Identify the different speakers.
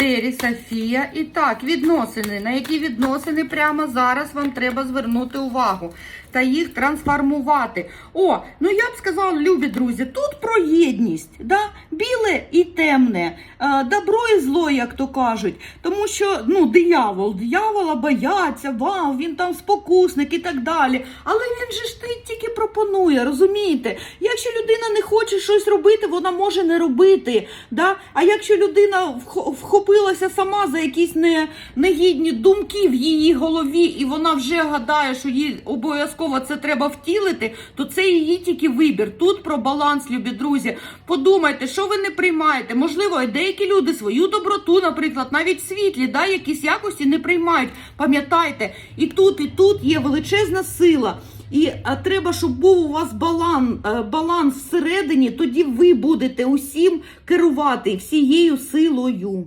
Speaker 1: Тері, Софія. І так, відносини. На які відносини прямо зараз вам треба звернути увагу та їх трансформувати. О, ну я б сказала, любі друзі, тут про єдність. Да? Біле і темне, е, добро і зло, як то кажуть. Тому що ну, диявол, диявола бояться, вау, він там спокусник і так далі. Але він же ж тільки пропонує, розумієте? Якщо людина не хоче щось робити, вона може не робити. Да? А якщо людина вх- вхопилася сама за якісь не, негідні думки в її голові, і вона вже гадає, що їй обов'язково це треба втілити, то це її тільки вибір. Тут про баланс, любі друзі. Подумайте, що ви не приймаєте. Можливо, деякі люди свою доброту, наприклад, навіть світлі, да, якісь якості не приймають. Пам'ятайте, і тут, і тут є величезна сила. І а, треба, щоб був у вас баланс, баланс всередині, тоді ви будете усім керувати всією силою.